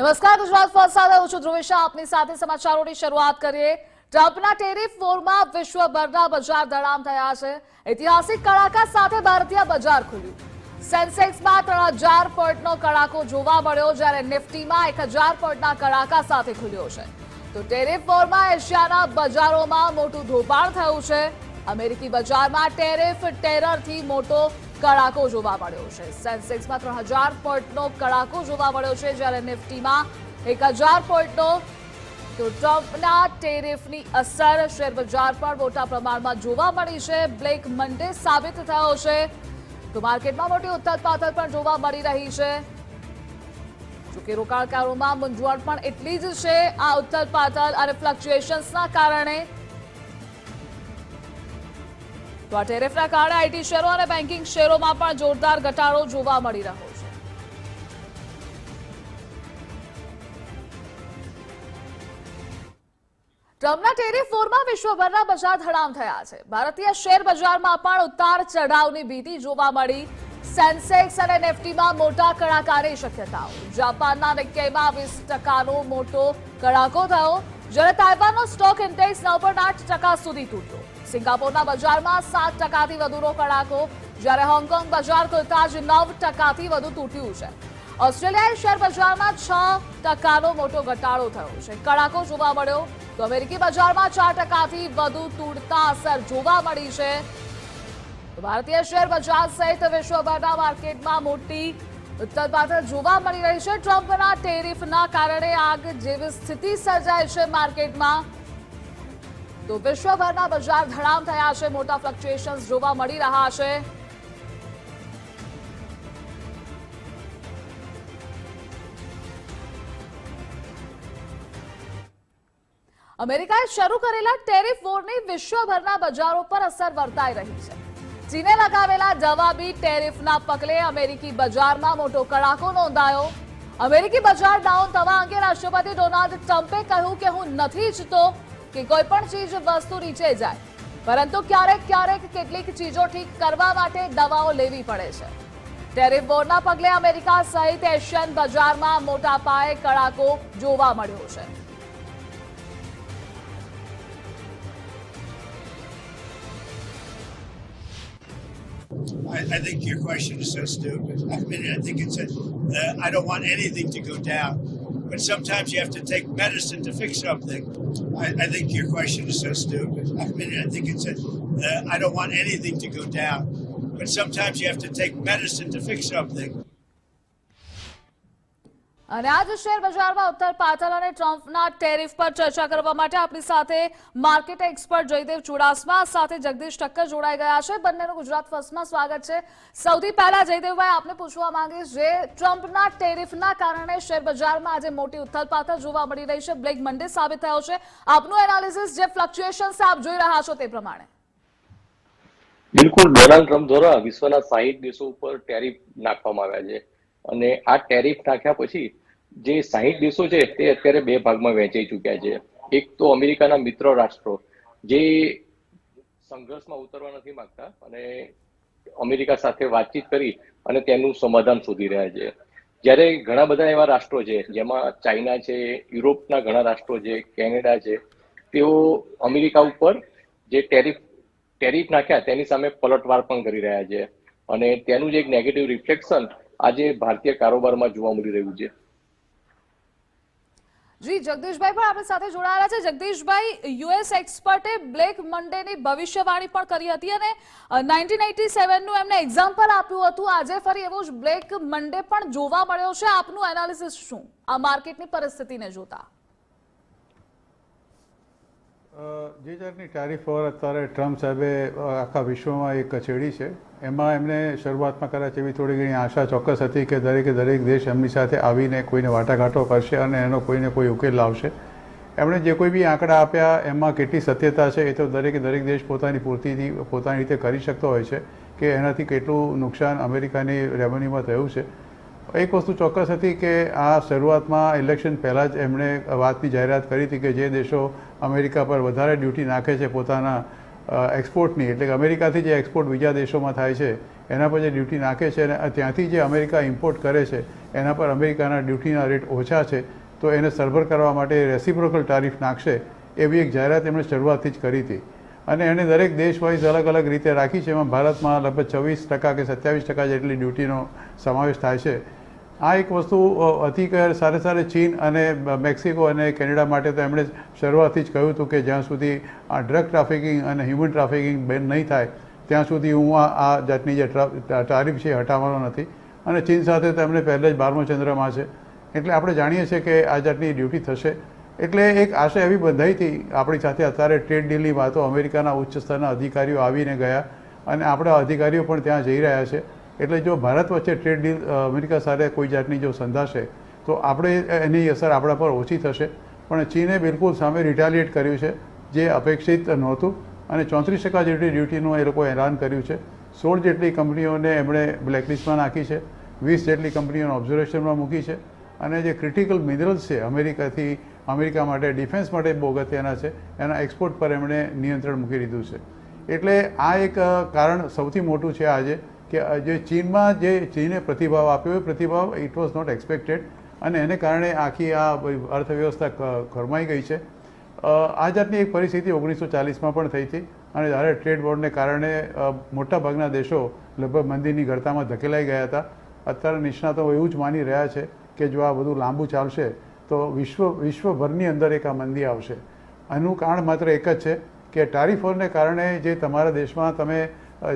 નમસ્કાર, ગુજરાત ફર્સ્ટ સાથે હું છું ધ્રુવિશા. આપની સાથે સમાચારોની શરૂઆત કરીએ. ટ્રમ્પના ટેરિફ વોરમાં વિશ્વભરના બજાર દડામ થયા છે. ઐતિહાસિક કડાકા સાથે ભારતીય બજાર ખુલ્યું. સેન્સેક્સમાં ત્રણ હજાર પોઈન્ટનો કડાકો જોવા મળ્યો, જ્યારે નિફ્ટીમાં એક હજાર પોઈન્ટના કડાકા સાથે ખુલ્યો છે. તો ટેરિફ વોરમાં એશિયાના બજારોમાં મોટું ધોપાણ થયું છે. અમેરિકી બજારમાં ટેરિફ ટેરરથી મોટો કડાકો જોવા મળ્યો છે. સેન્સેક્સમાં ત્રણ હજાર પોઈન્ટનો કડાકો જોવા મળ્યો છે. જ્યારે નિફ્ટીમાં એક હજાર પોઈન્ટનો. તો ટ્રમ્પના ટેરિફની અસર શેર બજાર પર મોટા પ્રમાણમાં જોવા મળી છે. બ્લેક મંડે સાબિત થયો છે. તો માર્કેટમાં મોટી ઉથલપાથલ પણ જોવા મળી રહી છે. જોકે રોકાણકારોમાં મૂંઝવણ પણ એટલી જ છે. આ ઉથલપાથલ અને ફ્લક્ચ્યુએશન્સના કારણે તો આ ટેરિફના કારણે આઈટી શેરો અને બેન્કિંગ શેરોમાં પણ જોરદાર ઘટાડો જોવા મળી રહ્યો છે. ટ્રમ્પના ટેરિફ વોરમાં વિશ્વભરના બજાર ધડામ થયા છે. ભારતીય શેર બજારમાં પણ ઉતાર ચઢાવની ભીતિ જોવા મળી. સેન્સેક્સ અને નિફ્ટીમાં મોટા કડાકાની શક્યતાઓ. જાપાનના નિક્કેઈમાં વીસ ટકાનો મોટો કડાકો થયો. જ્યારે તાઇવાનનો સ્ટોક ઇન્ડેક્સ નવ પોઈન્ટ આઠ ટકા સુધી તૂટ્યો. સિંગાપોરના બજારમાં સાત ટકાથી વધુનો કડાકો, જ્યારે હોંગકોંગ બજાર ખુલતા જ નવ ટકાથી વધુ તૂટ્યું છે. ઓસ્ટ્રેલિયાઈ શેર બજારમાં છ ટકાનો મોટો ઘટાડો થયો છે. કડાકો જોવા મળ્યો. તો અમેરિકી બજારમાં ચાર ટકાથી વધુ તૂટતા અસર જોવા મળી છે. ભારતીય શેર બજાર સહિત વિશ્વભરના માર્કેટમાં મોટી ઉત્તરપાથલ જોવા મળી રહી છે. ટ્રમ્પના ટેરિફના કારણે આગ જેવી સ્થિતિ સર્જાય છે માર્કેટમાં. તો વિશ્વભરના બજાર ધડામ થયા છે. મોટા ફ્લક્ચ્યુએશન્સ જોવા મળી રહ્યા છે. અમેરિકાએ શરૂ કરેલા ટેરિફ વોરની વિશ્વભરના બજારો પર અસર વર્તાઈ રહી છે. ચીને લગાવેલા જવાબી ટેરિફના પગલે અમેરિકી બજારમાં મોટો કડાકો નોંધાયો. અમેરિકી બજાર ડાઉન થવા અંગે રાષ્ટ્રપતિ ડોનાલ્ડ ટ્રમ્પે કહ્યું કે હું નથી ઈચ્છતો કે કોઈ પણ ચીજ વસ્તુ નીચે જાય. પરંતુ ક્યારેક ક્યારેક કેટલીક ચીજો ઠીક કરવા માટે દવાઓ લેવી પડે છે. ટેરિફ બોર્ડના પગલે અમેરિકા સહિત એશિયન બજારમાં મોટા પાયે કડાકો જોવા મળ્યો છે. I, I think your question is so stupid. I mean, I think it's a. Uh, I don't want anything to go down, but sometimes you have to take medicine to fix something. I, I think your question is so stupid. I mean, I think it's a. Uh, I don't want anything to go down, but sometimes you have to take medicine to fix something. અને આજ share બજારમાં ઉત્તર પાથલ અને ટ્રમ્પના tariff પર ચર્ચા કરવા માટે આપણી સાથે માર્કેટ એક્સપર્ટ જયદેવ ચુડાસમા, સાથે જગદીશ ઠક્કર જોડાઈ ગયા છે. બંનેનું ગુજરાત ફર્સ્ટમાં સ્વાગત છે. સૌથી પહેલા જયદેવભાઈ, આપને પૂછવા માંગીશ જે ટ્રમ્પના ટેરિફના કારણે શેર બજારમાં આજે મોટી ઉથલ જોવા મળી રહી છે. બ્લેક મંડે સાબિત થયો છે. આપનું એનાલિસિસ જે ફ્લક્ચ્યુએશન આપ જોઈ રહ્યા છો તે પ્રમાણે. બિલકુલ. ડોનાલ્ડ ટ્રમ્પ દ્વારા વિશ્વના સાહીઠ દેશો ઉપર ટેરિફ નાખવામાં આવ્યા છે. અને આ ટેરિફ નાખ્યા પછી જે સાહીઠ દેશો છે તે અત્યારે બે ભાગમાં વહેંચાઈ ચૂક્યા છે. એક તો અમેરિકાના મિત્ર રાષ્ટ્રો, જે સંઘર્ષમાં ઉતરવા નથી માંગતા અને અમેરિકા સાથે વાતચીત કરી અને તેનું સમાધાન શોધી રહ્યા છે. જ્યારે ઘણા બધા એવા રાષ્ટ્રો છે, જેમાં ચાઇના છે, યુરોપના ઘણા રાષ્ટ્રો છે, કેનેડા છે, તેઓ અમેરિકા ઉપર જે ટેરિફ ટેરિફ નાખ્યા તેની સામે પલટવાર પણ કરી રહ્યા છે. અને તેનું જે એક નેગેટિવ રિફ્લેક્શન આજે ભારતીય કારોબારમાં જોવા મળી રહ્યું છે. જી, જગદીશભાઈ પણ આપણી સાથે જોડાયેલા છે. જગદીશભાઈ યુએસ એક્સપર્ટે બ્લેક મંડેની ભવિષ્યવાણી પણ કરી હતી અને નાઇન્ટીન એટી સેવનનું એમને એક્ઝામ્પલ આપ્યું હતું. આજે ફરી એવો જ બ્લેક મંડે પણ જોવા મળ્યો છે. આપનું એનાલિસિસ શું? આ માર્કેટની પરિસ્થિતિને જોતા. જે જાતની ટેરિફ વોર અત્યારે ટ્રમ્પ સાહેબે આખા વિશ્વમાં એક કચેડી છે. એમાં એમને શરૂઆતમાં કદાચ એવી થોડી ઘણી આશા ચોક્કસ હતી કે દરેકે દરેક દેશ એમની સાથે આવીને કોઈને વાટાઘાટો કરશે અને એનો કોઈને કોઈ ઉકેલ લાવશે. એમણે જે કોઈ બી આંકડા આપ્યા, એમાં કેટલી સત્યતા છે એ તો દરેકે દરેક દેશ પોતાની પૂર્તિથી, પોતાની રીતે કરી શકતો હોય છે કે એનાથી કેટલું નુકસાન અમેરિકાની રેવન્યુમાં થયું છે. એક વસ્તુ ચોક્કસ હતી કે આ શરૂઆતમાં ઇલેક્શન પહેલાં જ એમણે વાતની જાહેરાત કરી હતી કે જે દેશો અમેરિકા પર વધારે ડ્યુટી નાખે છે પોતાના એક્સપોર્ટની એટલે કે અમેરિકાથી જે એક્સપોર્ટ બીજા દેશોમાં થાય છે, એના પર જે ડ્યુટી નાખે છે અને ત્યાંથી જે અમેરિકા ઇમ્પોર્ટ કરે છે, એના પર અમેરિકાના ડ્યુટીના રેટ ઓછા છે, તો એને સરભર કરવા માટે રેસિપ્રોકલ ટારીફ નાખશે, એવી એક જાહેરાત એમણે શરૂઆતથી જ કરી હતી. અને એણે દરેક દેશ વાઇઝ અલગ અલગ રીતે રાખી છે. એમાં ભારતમાં લગભગ છવ્વીસ ટકા કે સત્યાવીસ ટકા જેટલી ડ્યુટીનો સમાવેશ થાય છે. આ એક વસ્તુ હતી સાથે સાથે ચીન અને મેક્સિકો અને કેનેડા માટે તો એમણે શરૂઆતથી જ કહ્યું હતું કે જ્યાં સુધી આ ડ્રગ ટ્રાફિકિંગ અને હ્યુમન ટ્રાફિકિંગ બેન નહીં થાય, ત્યાં સુધી હું આ જાતની જે તારીફ છે હટાવવાનો નથી. અને ચીન સાથે તો એમણે પહેલે જ બારમો ચંદ્રમાં છે. એટલે આપણે જાણીએ છીએ કે આ જાતની ડ્યુટી થશે. એટલે એક આશા એવી બંધાઈ હતી આપણી સાથે અત્યારે ટ્રેડ ડીલની વાતો અમેરિકાના ઉચ્ચ સ્તરના અધિકારીઓ આવીને ગયા અને આપણા અધિકારીઓ પણ ત્યાં જઈ રહ્યા છે. એટલે જો ભારત વચ્ચે ટ્રેડ ડીલ અમેરિકા સાથે કોઈ જાતની જો સંધાશે, તો આપણે એની અસર આપણા પર ઓછી થશે. પણ ચીને બિલકુલ સામે રિટાલિએટ કર્યું છે, જે અપેક્ષિત નહોતું. અને ચોત્રીસ ટકા જેટલી ડ્યુટીનું એ લોકોએ એલાન કર્યું છે. સોળ જેટલી કંપનીઓને એમણે બ્લેકલિસ્ટમાં નાખી છે. વીસ જેટલી કંપનીઓને ઓબ્ઝર્વેશનમાં મૂકી છે. અને જે ક્રિટિકલ મિનરલ્સ છે, અમેરિકાથી, અમેરિકા માટે ડિફેન્સ માટે બહુ અગત્યના છે, એના એક્સપોર્ટ પર એમણે નિયંત્રણ મૂકી દીધું છે. એટલે આ એક કારણ સૌથી મોટું છે આજે. કે જે ચીનમાં જે ચીને પ્રતિભાવ આપ્યો એ પ્રતિભાવ ઇટ વોઝ નોટ એક્સપેક્ટેડ અને એને કારણે આખી આ અર્થવ્યવસ્થા ખરમાઈ ગઈ છે. આ જાતની એક પરિસ્થિતિ ઓગણીસો ચાલીસમાં પણ થઈ હતી અને જ્યારે ટ્રેડ બોર્ડને કારણે મોટાભાગના દેશો લગભગ મંદીની ગળતામાં ધકેલાઈ ગયા હતા. અત્યારે નિષ્ણાતો એવું જ માની રહ્યા છે કે જો આ બધું લાંબુ ચાલશે, તો વિશ્વ, વિશ્વભરની અંદર એક આ મંદી આવશે. આનું કારણ માત્ર એક જ છે કે ટારિફોને કારણે જે તમારા દેશમાં તમે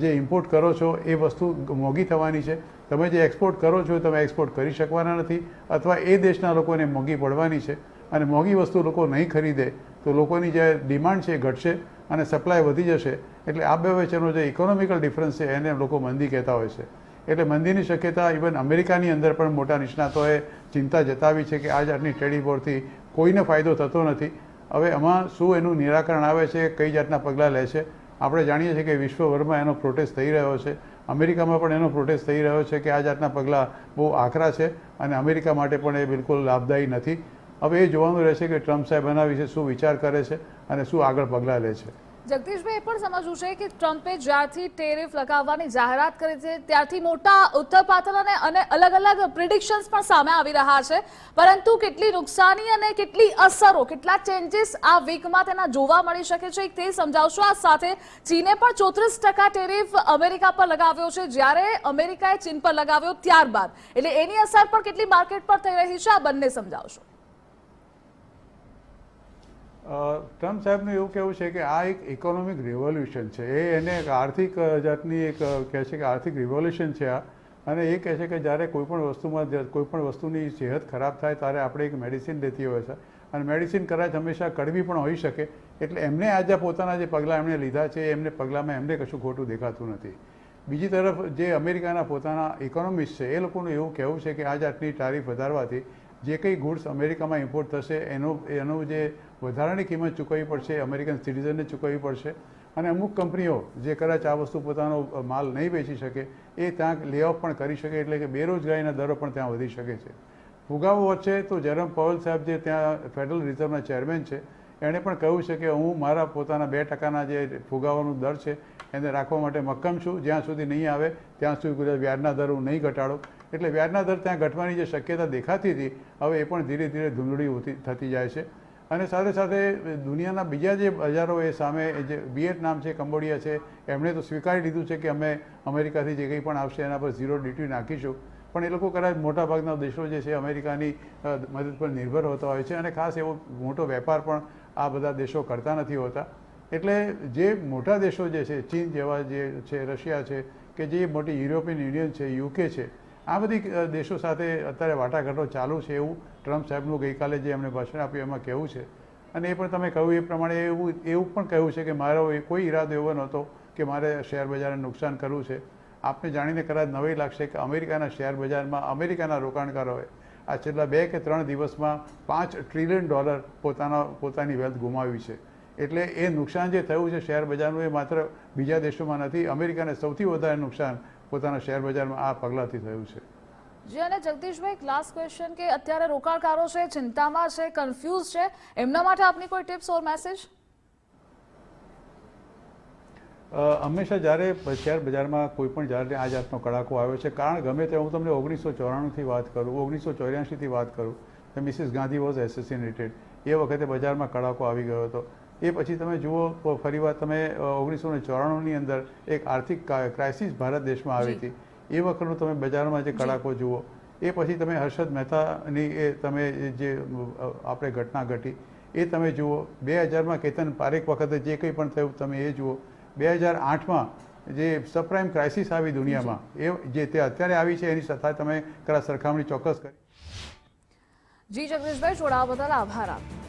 જે ઇમ્પોર્ટ કરો છો, એ વસ્તુ મોંઘી થવાની છે. તમે જે એક્સપોર્ટ કરો છો તમે એક્સપોર્ટ કરી શકવાના નથી અથવા એ દેશના લોકોને મોંઘી પડવાની છે. અને મોંઘી વસ્તુ લોકો નહીં ખરીદે, તો લોકોની જે ડિમાન્ડ છે એ ઘટશે અને સપ્લાય વધી જશે. એટલે આ બે વચ્ચેનો જે ઇકોનોમિકલ ડિફરન્સ છે, એને લોકો મંદી કહેતા હોય છે. એટલે મંદીની શક્યતા ઇવન અમેરિકાની અંદર પણ મોટા નિષ્ણાતોએ ચિંતા જતાવી છે કે આ જાતની ટ્રેડી વોરથી કોઈને ફાયદો થતો નથી. હવે આમાં શું એનું નિરાકરણ આવે છે, કઈ જાતના પગલાં લે છે આપણે જાણીએ છીએ કે વિશ્વભરમાં એનો પ્રોટેસ્ટ થઈ રહ્યો છે. અમેરિકામાં પણ એનો પ્રોટેસ્ટ થઈ રહ્યો છે કે આ જાતના પગલાં બહુ આકરા છે અને અમેરિકા માટે પણ એ બિલકુલ લાભદાયી નથી. હવે એ જોવાનું રહેશે કે ટ્રમ્પ સાહેબ એના વિશે શું વિચાર કરે છે અને શું આગળ પગલાં લે છે. જગદીશભાઈ, એ પણ સમજવું છે કે ટ્રમ્પે જ્યારથી ટેરિફ લગાવવાની જાહેરાત કરી છે, ત્યારથી મોટા ઉથલપાથલ અને અને અલગ અલગ પ્રિડિક્શન્સ પણ સામે આવી રહ્યા છે. પરંતુ કેટલી નુકસાની અને કેટલી અસરો, કેટલા ચેન્જીસ આ વીકમાં તેના જોવા મળી શકે છે તે સમજાવશો. આ સાથે ચીને પણ ચોત્રીસ ટકા ટેરિફ અમેરિકા પર લગાવ્યો છે, જ્યારે અમેરિકાએ ચીન પર લગાવ્યો ત્યારબાદ. એટલે એની અસર પણ કેટલી માર્કેટ પર થઈ રહી છે, આ બંને સમજાવશો. ટ્રમ્પ સાહેબનું એવું કહેવું છે કે આ એક ઇકોનોમિક રિવોલ્યુશન છે. એ એને એક આર્થિક જાતની એક કહે છે કે આર્થિક રિવોલ્યુશન છે આ. અને એ કહે છે કે જ્યારે કોઈપણ વસ્તુમાં કોઈપણ વસ્તુની સેહત ખરાબ થાય ત્યારે આપણે એક મેડિસિન લેતી હોય છે. અને મેડિસિન કદાચ હંમેશા કડવી પણ હોઈ શકે. એટલે એમને આજે પોતાના જે પગલાં એમણે લીધા છે, એમને પગલાંમાં એમને કશું ખોટું દેખાતું નથી. બીજી તરફ જે અમેરિકાના પોતાના ઇકોનોમિસ્ટ છે, એ લોકોનું એવું કહેવું છે કે આ જાતની તારીફ વધારવાથી જે કંઈ ગુડ્સ અમેરિકામાં ઇમ્પોર્ટ થશે, એનો, એનું જે વધારાની કિંમત ચૂકવવી પડશે અમેરિકન સિટીઝનને ચૂકવવી પડશે. અને અમુક કંપનીઓ જે કદાચ આ વસ્તુ પોતાનો માલ નહીં વેચી શકે, એ ત્યાં લે ઓફ પણ કરી શકે, એટલે કે બેરોજગારીના દરો પણ ત્યાં વધી શકે છે. ફુગાવો વચ્ચે તો જેરમ પવલ સાહેબ જે ત્યાં ફેડરલ રિઝર્વના ચેરમેન છે, એણે પણ કહ્યું છે કે હું મારા પોતાના બે ટકાના જે ફુગાવાનો દર છે, એને રાખવા માટે મક્કમ છું. જ્યાં સુધી નહીં આવે, ત્યાં સુધી વ્યાજના દર હું નહીં ઘટાડો. એટલે વ્યાજના દર ત્યાં ઘટવાની જે શક્યતા દેખાતી હતી, હવે એ પણ ધીરે ધીરે ધૂંધળી થતી જાય છે. અને સાથે સાથે દુનિયાના બીજા જે બજારો એ સામે જે વિયેટનામ છે, કંબોડિયા છે, એમણે તો સ્વીકારી લીધું છે કે અમે અમેરિકાથી જે કંઈ પણ આવશે એના પર ઝીરો ડ્યુટી નાખીશું. પણ એ લોકો કદાચ મોટાભાગના દેશો જે છે, અમેરિકાની મદદ પર નિર્ભર હોતા હોય છે અને ખાસ એવો મોટો વેપાર પણ આ બધા દેશો કરતા નથી હોતા. એટલે જે મોટા દેશો જે છે, ચીન જેવા જે છે, રશિયા છે, કે જે મોટી યુરોપિયન યુનિયન છે યુકે છે આ બધી દેશો સાથે અત્યારે વાટાઘાટો ચાલુ છે એવું ટ્રમ્પ સાહેબનું ગઈકાલે જે એમણે ભાષણ આપ્યું એમાં કહેવું છે. અને એ પણ તમે કહ્યું એ પ્રમાણે એવું એવું પણ કહ્યું છે કે મારો કોઈ ઈરાદો એવો નહોતો કે મારે શેર બજારને નુકસાન કરવું છે. આપને જાણીને કદાચ નવાઈ લાગશે કે અમેરિકાના શેર બજારમાં અમેરિકાના રોકાણકારોએ આ છેલ્લા બે કે ત્રણ દિવસમાં પાંચ ટ્રિલિયન ડોલર પોતાના, પોતાની વેલ્થ ગુમાવી છે. એટલે એ નુકસાન જે થયું છે શેર બજારનું એ માત્ર બીજા દેશોમાં નથી, અમેરિકાને સૌથી વધારે નુકસાન પોતાના શેર બજારમાં આ પગલાંથી થયું છે. જી અને જગદીશભાઈ લાસ્ટ ક્વેશ્ચન કે અત્યારે રોકાણકારો છે ચિંતામાં છે કન્ફ્યુઝ છે એમના માટે આપની કોઈ ટિપ્સ ઓર મેસેજ અ, હંમેશા જ્યારે શેર બજારમાં કોઈ પણ જ્યારે આ જાતનો કડાકો આવ્યો છે કારણ ગમે તે હું તમને ઓગણીસો ચોરાણુંથી વાત કરું ઓગણીસો ચોર્યાસીથી વાત કરું તો મિસિસ ગાંધી વોઝ એસેસિનેટેડ એ વખતે બજારમાં કડાકો આવી ગયો હતો. એ પછી તમે જુઓ તો ફરીવાર તમે ઓગણીસો ને ચોરાણુંની અંદર એક આર્થિક ક્રાઇસિસ ભારત દેશમાં આવી હતી. એ વખતનું તમે બજારમાં જે કડાકો જુઓ એ પછી તમે હર્ષદ મહેતાની એ તમે જે આપણે ઘટના ઘટી એ તમે જુઓ બે હજારમાં કેતન પારેખ વખતે જે કંઈ પણ થયું તમે એ જુઓ. બે હજાર આઠમાં જે સબપ્રાઇમ ક્રાઇસિસ આવી દુનિયામાં એ જે તે અત્યારે આવી છે એની સાથે તમે કરા સરખામણી ચોક્કસ કરી. જી જગદીશભાઈ જોડાવા બદલ આભાર આપનો